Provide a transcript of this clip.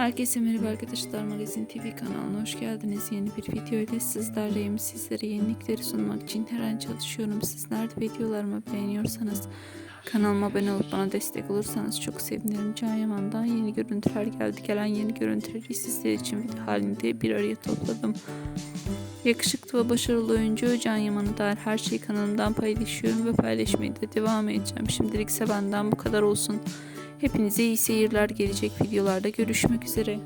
Herkese merhaba arkadaşlar Magazin TV kanalına hoş geldiniz. Yeni bir video ile sizlerleyim. Sizlere yenilikleri sunmak için her an çalışıyorum. Sizler de videolarımı beğeniyorsanız kanalıma abone olup bana destek olursanız çok sevinirim. Can Yaman'dan yeni görüntüler geldi. Gelen yeni görüntüleri sizler için video halinde bir araya topladım. Yakışıklı ve başarılı oyuncu Can Yaman'a dair her şeyi kanalımdan paylaşıyorum ve paylaşmaya da devam edeceğim. Şimdilik ise benden bu kadar olsun. Hepinize iyi seyirler gelecek videolarda görüşmek üzere.